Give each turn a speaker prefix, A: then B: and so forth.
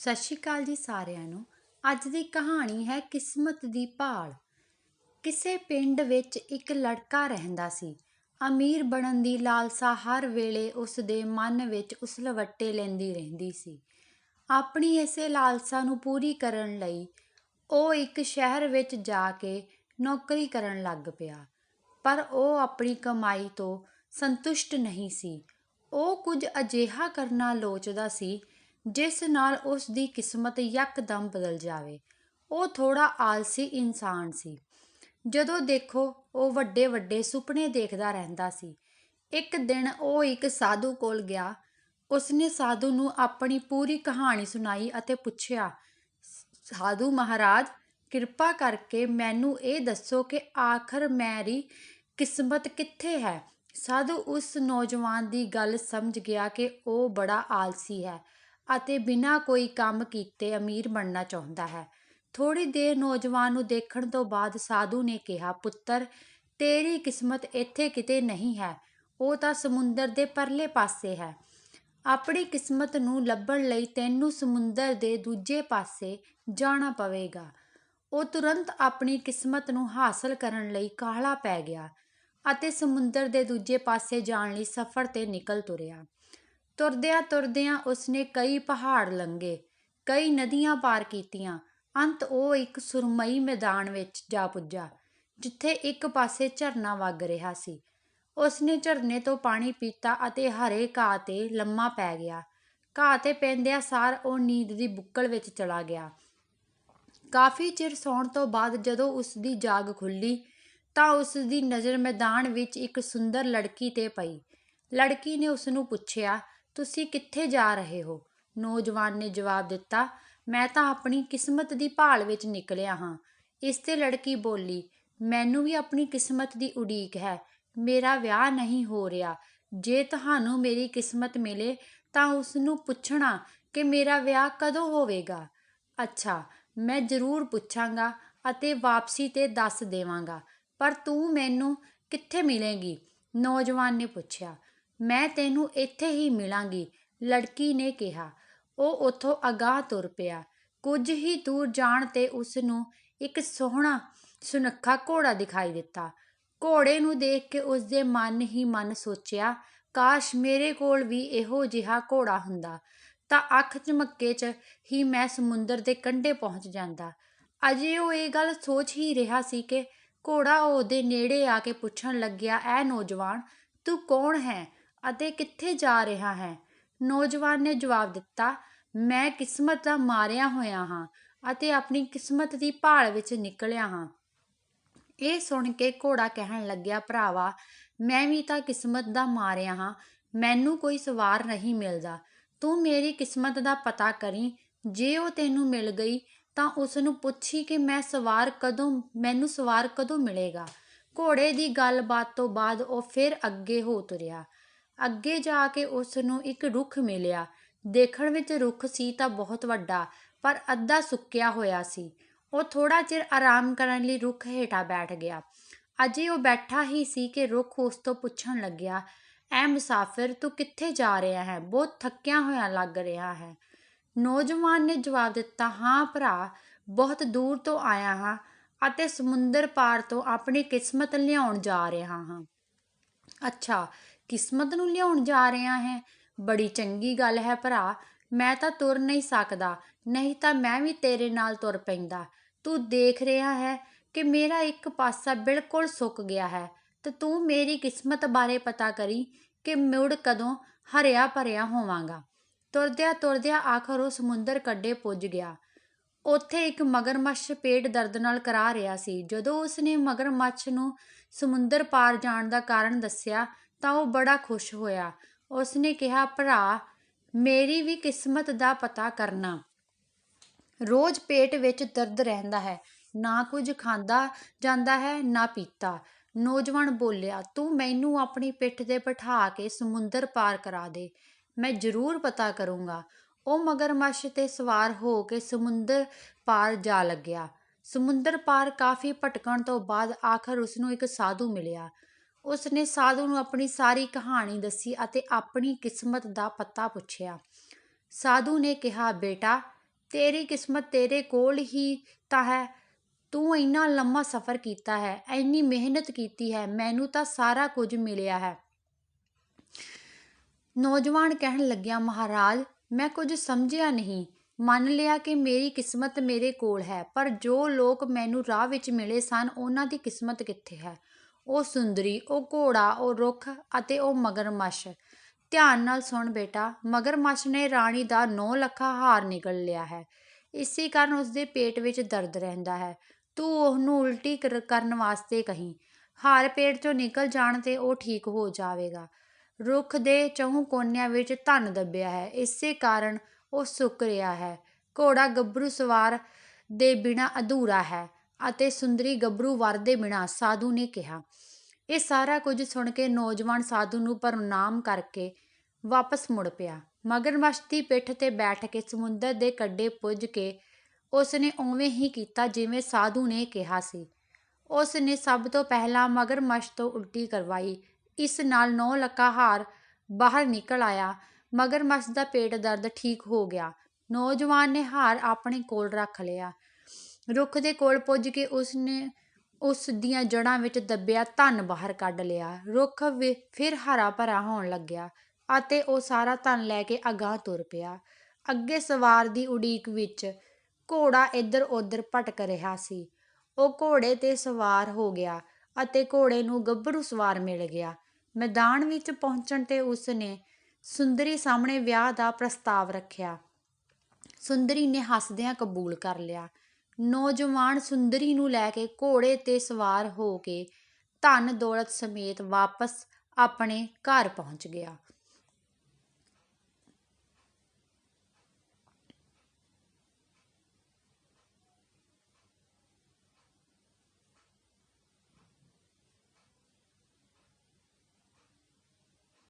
A: ਸਤਿ ਸ਼੍ਰੀ ਅਕਾਲ ਜੀ ਸਾਰਿਆਂ ਨੂੰ। ਅੱਜ ਦੀ ਕਹਾਣੀ ਹੈ ਕਿਸਮਤ ਦੀ ਭਾਲ। ਕਿਸੇ ਪਿੰਡ ਵਿੱਚ ਇੱਕ ਲੜਕਾ ਰਹਿੰਦਾ ਸੀ। ਅਮੀਰ ਬਣਨ ਦੀ ਲਾਲਸਾ ਹਰ ਵੇਲੇ ਉਸ ਦੇ ਮਨ ਵਿੱਚ ਉਸਲਵੱਟੇ ਲੈਂਦੀ ਰਹਿੰਦੀ ਸੀ। ਆਪਣੀ ਇਸੇ ਲਾਲਸਾ ਨੂੰ ਪੂਰੀ ਕਰਨ ਲਈ ਉਹ ਇੱਕ ਸ਼ਹਿਰ ਵਿੱਚ ਜਾ ਕੇ ਨੌਕਰੀ ਕਰਨ ਲੱਗ ਪਿਆ। ਪਰ ਉਹ ਆਪਣੀ ਕਮਾਈ ਤੋਂ ਸੰਤੁਸ਼ਟ ਨਹੀਂ ਸੀ। ਉਹ ਕੁਝ ਅਜਿਹਾ ਕਰਨਾ ਲੋਚਦਾ ਸੀ ਜਿਸ ਨਾਲ ਉਸ ਦੀ ਕਿਸਮਤ ਯਕਦਮ ਬਦਲ ਜਾਵੇ। ਉਹ ਥੋੜਾ ਆਲਸੀ ਇਨਸਾਨ ਸੀ। ਜਦੋਂ ਦੇਖੋ, ਉਹ ਵੱਡੇ ਵੱਡੇ ਸੁਪਨੇ ਦੇਖਦਾ ਰਹਿੰਦਾ ਸੀ। ਇੱਕ ਦਿਨ ਉਹ ਇੱਕ ਸਾਧੂ ਕੋਲ ਗਿਆ। ਉਸਨੇ ਸਾਧੂ ਨੂੰ ਆਪਣੀ ਪੂਰੀ ਕਹਾਣੀ ਸੁਣਾਈ ਅਤੇ ਪੁੱਛਿਆ, ਸਾਧੂ ਮਹਾਰਾਜ, ਕਿਰਪਾ ਕਰਕੇ ਮੈਨੂੰ ਇਹ ਦੱਸੋ ਕਿ ਆਖਰ ਮੇਰੀ ਕਿਸਮਤ ਕਿੱਥੇ ਹੈ? ਸਾਧੂ ਉਸ ਨੌਜਵਾਨ ਦੀ ਗੱਲ ਸਮਝ ਗਿਆ ਕਿ ਉਹ ਬੜਾ ਆਲਸੀ ਹੈ। ਅਤੇ ਬਿਨਾਂ ਕੋਈ ਕੰਮ ਕੀਤੇ ਅਮੀਰ ਬਣਨਾ ਚਾਹੁੰਦਾ ਹੈ। ਥੋੜ੍ਹੀ ਦੇਰ ਨੌਜਵਾਨ ਨੂੰ ਦੇਖਣ ਤੋਂ ਬਾਅਦ ਸਾਧੂ ਨੇ ਕਿਹਾ, ਪੁੱਤਰ, ਤੇਰੀ ਕਿਸਮਤ ਇੱਥੇ ਕਿਤੇ ਨਹੀਂ ਹੈ। ਉਹ ਤਾਂ ਸਮੁੰਦਰ ਦੇ ਪਰਲੇ ਪਾਸੇ ਹੈ। ਆਪਣੀ ਕਿਸਮਤ ਨੂੰ ਲੱਭਣ ਲਈ ਤੈਨੂੰ ਸਮੁੰਦਰ ਦੇ ਦੂਜੇ ਪਾਸੇ ਜਾਣਾ ਪਵੇਗਾ। ਉਹ ਤੁਰੰਤ ਆਪਣੀ ਕਿਸਮਤ ਨੂੰ ਹਾਸਲ ਕਰਨ ਲਈ ਕਾਹਲਾ ਪੈ ਗਿਆ ਅਤੇ ਸਮੁੰਦਰ ਦੇ ਦੂਜੇ ਪਾਸੇ ਜਾਣ ਲਈ ਸਫ਼ਰ ਤੇ ਨਿਕਲ ਤੁਰਿਆ। ਤੁਰਦਿਆਂ ਤੁਰਦਿਆਂ ਉਸਨੇ ਕਈ ਪਹਾੜ ਲੰਘੇ, ਕਈ ਨਦੀਆਂ ਪਾਰ ਕੀਤੀਆਂ। ਅੰਤ ਉਹ ਇੱਕ ਸੁਰਮਈ ਮੈਦਾਨ ਵਿੱਚ ਜਾ ਪੁੱਜਾ, ਜਿੱਥੇ ਇੱਕ ਪਾਸੇ ਝਰਨਾ ਵਗ ਰਿਹਾ ਸੀ। ਉਸਨੇ ਝਰਨੇ ਤੋਂ ਪਾਣੀ ਪੀਤਾ ਅਤੇ ਹਰੇ ਘਾਹ ਤੇ ਲੰਮਾ ਪੈ ਗਿਆ। ਘਾਹ ਤੇ ਪੈਂਦਿਆਂ ਸਾਰ ਉਹ ਨੀਂਦ ਦੀ ਬੁੱਕਲ ਵਿੱਚ ਚਲਾ ਗਿਆ। ਕਾਫੀ ਚਿਰ ਸੌਣ ਤੋਂ ਬਾਅਦ ਜਦੋਂ ਉਸ ਦੀ ਜਾਗ ਖੁੱਲੀ ਤਾਂ ਉਸ ਦੀ ਨਜ਼ਰ ਮੈਦਾਨ ਵਿੱਚ ਇੱਕ ਸੁੰਦਰ ਲੜਕੀ ਤੇ ਪਈ। ਲੜਕੀ ਨੇ ਉਸ ਨੂੰ ਪੁੱਛਿਆ ਤੁਸੀਂ ਕਿੱਥੇ ਜਾ ਰਹੇ ਹੋ? ਨੌਜਵਾਨ ਨੇ ਜਵਾਬ ਦਿੱਤਾ, ਮੈਂ ਤਾਂ ਆਪਣੀ ਕਿਸਮਤ ਦੀ ਭਾਲ ਵਿੱਚ ਨਿਕਲਿਆ ਹਾਂ। ਇਸ ਤੇ ਲੜਕੀ ਬੋਲੀ, ਮੈਨੂੰ ਵੀ ਆਪਣੀ ਕਿਸਮਤ ਦੀ ਉਡੀਕ ਹੈ। ਮੇਰਾ ਵਿਆਹ ਨਹੀਂ ਹੋ ਰਿਹਾ। ਜੇ ਤੁਹਾਨੂੰ ਮੇਰੀ ਕਿਸਮਤ ਮਿਲੇ ਤਾਂ ਉਸ ਨੂੰ ਪੁੱਛਣਾ ਕਿ ਮੇਰਾ ਵਿਆਹ ਕਦੋਂ ਹੋਵੇਗਾ। ਅੱਛਾ, ਮੈਂ ਜ਼ਰੂਰ ਪੁੱਛਾਂਗਾ ਅਤੇ ਵਾਪਸੀ ਤੇ ਦੱਸ ਦੇਵਾਂਗਾ। ਪਰ ਤੂੰ ਮੈਨੂੰ ਕਿੱਥੇ ਮਿਲੇਂਗੀ? ਨੌਜਵਾਨ ਨੇ ਪੁੱਛਿਆ ਮੈਂ ਤੈਨੂੰ ਇੱਥੇ ਹੀ ਮਿਲਾਂਗੀ, ਲੜਕੀ ਨੇ ਕਿਹਾ। ਉਹ ਉੱਥੋਂ ਅਗਾਹ ਤੁਰ ਪਿਆ। ਕੁਝ ਹੀ ਦੂਰ ਜਾਣ ਤੇ ਉਸ ਨੂੰ ਇੱਕ ਸੋਹਣਾ, ਸੁਨੱਖਾ ਘੋੜਾ ਦਿਖਾਈ ਦਿੱਤਾ। ਘੋੜੇ ਨੂੰ ਦੇਖ ਕੇ ਉਸ ਦੇ ਮਨ ਹੀ ਮਨ ਸੋਚਿਆ, ਕਾਸ਼ ਮੇਰੇ ਕੋਲ ਵੀ ਇਹੋ ਜਿਹਾ ਘੋੜਾ ਹੁੰਦਾ, ਤਾਂ ਅੱਖ ਚਮੱਕੇ 'ਚ ਹੀ ਮੈਂ ਸਮੁੰਦਰ ਦੇ ਕੰਢੇ ਪਹੁੰਚ ਜਾਂਦਾ। ਅਜੇ ਉਹ ਇਹ ਗੱਲ ਸੋਚ ਹੀ ਰਿਹਾ ਸੀ ਕਿ ਘੋੜਾ ਉਹਦੇ ਨੇੜੇ ਆ ਕੇ ਪੁੱਛਣ ਲੱਗਿਆ, ਐ ਨੌਜਵਾਨ, ਤੂੰ ਕੌਣ ਹੈ? ਅਤੇ ਕਿੱਥੇ ਜਾ ਰਿਹਾ ਹੈ? ਨੌਜਵਾਨ ਨੇ ਜਵਾਬ ਦਿੱਤਾ, ਮੈਂ ਕਿਸਮਤ ਦਾ ਮਾਰਿਆ ਹੋਇਆ ਹਾਂ ਅਤੇ ਆਪਣੀ ਕਿਸਮਤ ਦੀ ਭਾਲ ਵਿੱਚ ਨਿਕਲਿਆ ਹਾਂ। ਇਹ ਸੁਣ ਕੇ ਘੋੜਾ ਕਹਿਣ ਲੱਗਿਆ, ਭਰਾਵਾ, ਮੈਂ ਵੀ ਤਾਂ ਕਿਸਮਤ ਦਾ ਮਾਰਿਆ ਹਾਂ, ਮੈਨੂੰ ਕੋਈ ਸਵਾਰ ਨਹੀਂ ਮਿਲਦਾ। ਤੂੰ ਮੇਰੀ ਕਿਸਮਤ ਦਾ ਪਤਾ ਕਰੀ, ਜੇ ਉਹ ਤੈਨੂੰ ਮਿਲ ਗਈ ਤਾਂ ਉਸ ਨੂੰ ਪੁੱਛੀ ਕਿ ਮੈਂ ਸਵਾਰ ਕਦੋਂ, ਮੈਨੂੰ ਸਵਾਰ ਕਦੋਂ ਮਿਲੇਗਾ? ਘੋੜੇ ਦੀ ਗੱਲਬਾਤ ਤੋਂ ਬਾਅਦ ਉਹ ਫਿਰ ਅੱਗੇ ਹੋ ਤੁਰਿਆ। ਅੱਗੇ ਜਾ ਕੇ ਉਸ ਨੂੰ ਇੱਕ ਰੁੱਖ ਮਿਲਿਆ। ਦੇਖਣ ਵਿੱਚ ਰੁੱਖ ਸੀ ਤਾਂ ਬਹੁਤ ਵੱਡਾ, ਪਰ ਅੱਧਾ ਸੁੱਕਿਆ ਹੋਇਆ ਸੀ। ਉਹ ਥੋੜਾ ਚਿਰ ਆਰਾਮ ਕਰਨ ਲਈ ਰੁੱਖ ਹੇਠਾਂ ਬੈਠ ਗਿਆ। ਅਜੇ ਉਹ ਬੈਠਾ ਹੀ ਸੀ ਕਿ ਰੁੱਖ ਉਸ ਤੋਂ ਪੁੱਛਣ ਲੱਗਿਆ, ਐ ਮੁਸਾਫਿਰ, ਤੂੰ ਕਿੱਥੇ ਜਾ ਰਿਹਾ ਹੈ? ਬਹੁਤ ਥੱਕਿਆ ਹੋਇਆ ਲੱਗ ਰਿਹਾ ਹੈ। ਨੌਜਵਾਨ ਨੇ ਜਵਾਬ ਦਿੱਤਾ, ਹਾਂ ਭਰਾ, ਬਹੁਤ ਦੂਰ ਤੋਂ ਆਇਆ ਹਾਂ ਅਤੇ ਸਮੁੰਦਰ ਪਾਰ ਤੋਂ ਆਪਣੀ ਕਿਸਮਤ ਲਿਆਉਣ ਜਾ ਰਿਹਾ ਹਾਂ। ਅੱਛਾ ਕਿਸਮਤ ਨੂੰ ਲਿਆਉਣ ਜਾ ਰਿਹਾ ਹੈ। ਬੜੀ ਚੰਗੀ ਗੱਲ ਹੈ ਭਰਾ, ਮੈਂ ਤਾਂ ਤੁਰ ਨਹੀਂ ਸਕਦਾ, ਨਹੀਂ ਤਾਂ ਮੈਂ ਵੀ ਤੇਰੇ ਨਾਲ ਤੁਰ ਪੈਂਦਾ। ਤੂੰ ਦੇਖ ਰਿਹਾ ਹੈ ਕਿ ਮੇਰਾ ਇੱਕ ਪਾਸਾ ਬਿਲਕੁਲ ਸੁੱਕ ਗਿਆ ਹੈ ਤੇ ਤੂੰ ਮੇਰੀ ਕਿਸਮਤ ਬਾਰੇ ਪਤਾ ਕਰੀ ਕਿ ਮੁੜ ਕਦੋਂ ਹਰਿਆ ਭਰਿਆ ਹੋਵਾਂਗਾ। ਤੁਰਦਿਆਂ ਤੁਰਦਿਆਂ ਆਖਰ ਉਹ ਸਮੁੰਦਰ ਕੱਡੇ ਪੁੱਜ ਗਿਆ। ਉੱਥੇ ਇੱਕ ਮਗਰਮੱਛ ਪੇਟ ਦਰਦ ਨਾਲ ਕਰਾ ਰਿਹਾ ਸੀ। ਜਦੋਂ ਉਸਨੇ ਮਗਰਮੱਛ ਨੂੰ ਸਮੁੰਦਰ ਪਾਰ ਜਾਣ ਦਾ ਕਾਰਨ ਦੱਸਿਆ ਤਾਂ ਉਹ ਬੜਾ ਖੁਸ਼ ਹੋਇਆ। ਉਸਨੇ ਕਿਹਾ, ਭਰਾ, ਮੇਰੀ ਵੀ ਕਿਸਮਤ ਦਾ ਪਤਾ ਕਰਨਾ। ਰੋਜ਼ ਪੇਟ ਵਿੱਚ ਦਰਦ ਰਹਿੰਦਾ ਹੈ। ਨਾ ਕੁਝ ਖਾਂਦਾ ਜਾਂਦਾ ਹੈ, ਨਾ ਪੀਤਾ ਨੌਜਵਾਨ ਬੋਲਿਆ, ਤੂੰ ਮੈਨੂੰ ਆਪਣੀ ਪਿੱਠ ਤੇ ਬਿਠਾ ਕੇ ਸਮੁੰਦਰ ਪਾਰ ਕਰਾ ਦੇ। ਮੈਂ ਜ਼ਰੂਰ ਪਤਾ ਕਰੂੰਗਾ ਉਹ ਮਗਰਮੱਛ ਤੇ ਸਵਾਰ ਹੋ ਕੇ ਸਮੁੰਦਰ ਪਾਰ ਜਾ ਲੱਗਿਆ। ਸਮੁੰਦਰ ਪਾਰ ਕਾਫੀ ਭਟਕਣ ਤੋਂ ਬਾਅਦ ਆਖਰ ਉਸ ਨੂੰ ਇੱਕ ਸਾਧੂ ਮਿਲਿਆ। ਉਸ ਨੇ ਸਾਧੂ ਨੂੰ ਆਪਣੀ ਸਾਰੀ ਕਹਾਣੀ ਦੱਸੀ ਅਤੇ ਆਪਣੀ ਕਿਸਮਤ ਦਾ ਪਤਾ ਪੁੱਛਿਆ। ਸਾਧੂ ਨੇ ਕਿਹਾ, ਬੇਟਾ, ਤੇਰੀ ਕਿਸਮਤ ਤੇਰੇ ਕੋਲ ਹੀ ਤਾਂ ਹੈ। ਤੂੰ ਇੰਨਾ ਲੰਮਾ ਸਫ਼ਰ ਕੀਤਾ ਹੈ, ਇੰਨੀ ਮਿਹਨਤ ਕੀਤੀ ਹੈ, ਮੈਨੂੰ ਤਾਂ ਸਾਰਾ ਕੁਝ ਮਿਲਿਆ ਹੈ। ਨੌਜਵਾਨ ਕਹਿਣ ਲੱਗਿਆ, ਮਹਾਰਾਜ, ਮੈਂ ਕੁਝ ਸਮਝਿਆ ਨਹੀਂ। ਮੰਨ ਲਿਆ ਕਿ ਮੇਰੀ ਕਿਸਮਤ ਮੇਰੇ ਕੋਲ ਹੈ, ਪਰ ਜੋ ਲੋਕ ਮੈਨੂੰ ਰਾਹ ਵਿੱਚ ਮਿਲੇ ਸਨ, ਉਹਨਾਂ ਦੀ ਕਿਸਮਤ ਕਿੱਥੇ ਹੈ? ਉਹ ਸੁੰਦਰੀ, ਉਹ ਘੋੜਾ, ਉਹ ਰੁੱਖ ਅਤੇ ਉਹ ਮਗਰਮੱਛ। ਧਿਆਨ ਨਾਲ ਸੁਣ ਬੇਟਾ, ਮਗਰਮੱਛ ਨੇ ਰਾਣੀ ਦਾ 9 ਲੱਖਾ ਹਾਰ ਨਿਗਲ ਲਿਆ ਹੈ। ਇਸੇ ਕਾਰਨ ਉਸਦੇ ਪੇਟ ਵਿੱਚ ਦਰਦ ਰਹਿੰਦਾ ਹੈ। ਤੂੰ ਉਹਨੂੰ ਉਲਟੀ ਕਰ- ਕਰਨ ਵਾਸਤੇ ਕਹੀਂ। ਹਾਰ ਪੇਟ ਚੋਂ ਨਿਕਲ ਜਾਣ ਤੇ ਉਹ ਠੀਕ ਹੋ ਜਾਵੇਗਾ। ਰੁੱਖ ਦੇ ਚੌਂ ਕੋਨਿਆਂ ਵਿੱਚ ਧਨ ਦੱਬਿਆ ਹੈ। ਇਸੇ ਕਾਰਨ ਉਹ ਸੁੱਕ ਰਿਹਾ ਹੈ। ਘੋੜਾ ਗੱਭਰੂ ਸਵਾਰ ਦੇ ਬਿਨਾ ਅਧੂਰਾ ਹੈ। ਅਤੇ ਸੁੰਦਰੀ ਗੱਭਰੂ ਵਰ ਦੇ ਬਿਨਾ ਸਾਧੂ ਨੇ ਕਿਹਾ। ਇਹ ਸਾਰਾ ਕੁਝ ਸੁਣ ਕੇ ਨੌਜਵਾਨ ਸਾਧੂ ਨੂੰ ਪ੍ਰਣਾਮ ਕਰਕੇ ਵਾਪਸ ਮੁੜ ਪਿਆ। ਮਗਰਮੱਛ ਦੀ ਪਿੱਠ ਤੇ ਬੈਠ ਕੇ ਸਮੁੰਦਰ ਦੇ ਕੰਢੇ ਪੁੱਜ ਕੇ ਉਸ ਨੇ ਉਵੇਂ ਹੀ ਕੀਤਾ ਜਿਵੇਂ ਸਾਧੂ ਨੇ ਕਿਹਾ ਸੀ। ਉਸ ਨੇ ਸਭ ਤੋਂ ਪਹਿਲਾਂ ਮਗਰਮੱਛ ਤੋਂ ਉਲਟੀ ਕਰਵਾਈ। ਇਸ ਨਾਲ ਨੌ ਲੱਕਾ ਹਾਰ ਬਾਹਰ ਨਿਕਲ ਆਇਆ। ਮਗਰਮੱਛ ਦਾ ਪੇਟ ਦਰਦ ਠੀਕ ਹੋ ਗਿਆ। ਨੌਜਵਾਨ ਨੇ ਹਾਰ ਆਪਣੇ ਕੋਲ ਰੱਖ ਲਿਆ। ਰੁੱਖ ਦੇ ਕੋਲ ਪੁੱਜ ਕੇ ਉਸਨੇ, ਉਸ ਦੀਆਂ ਜੜ੍ਹਾਂ ਵਿੱਚ ਦੱਬਿਆ ਧਨ ਬਾਹਰ ਕੱਢ ਲਿਆ। ਰੁੱਖ ਫਿਰ ਹਰਾ ਭਰਾ ਹੋਣ ਲੱਗਿਆ ਅਤੇ ਉਹ ਸਾਰਾ ਧਨ ਲੈ ਕੇ ਅਗਾਂਹ ਤੁਰ ਪਿਆ। ਅੱਗੇ ਸਵਾਰ ਦੀ ਉਡੀਕ ਵਿੱਚ ਘੋੜਾ ਇੱਧਰ ਉੱਧਰ ਭਟਕ ਰਿਹਾ ਸੀ। ਉਹ ਘੋੜੇ ਤੇ ਸਵਾਰ ਹੋ ਗਿਆ ਅਤੇ ਘੋੜੇ ਨੂੰ ਗੱਭਰੂ ਸਵਾਰ ਮਿਲ ਗਿਆ। ਮੈਦਾਨ ਵਿੱਚ ਪਹੁੰਚਣ ਤੇ ਉਸਨੇ ਸੁੰਦਰੀ ਸਾਹਮਣੇ ਵਿਆਹ ਦਾ ਪ੍ਰਸਤਾਵ ਰੱਖਿਆ। ਸੁੰਦਰੀ ਨੇ ਹੱਸਦਿਆਂ ਕਬੂਲ ਕਰ ਲਿਆ। ਨੌਜਵਾਨ ਸੁੰਦਰੀ ਨੂੰ ਲੈ ਕੇ ਘੋੜੇ ਤੇ ਸਵਾਰ ਹੋ ਕੇ ਧਨ ਦੌਲਤ ਸਮੇਤ ਵਾਪਸ ਆਪਣੇ ਘਰ ਪਹੁੰਚ ਗਿਆ।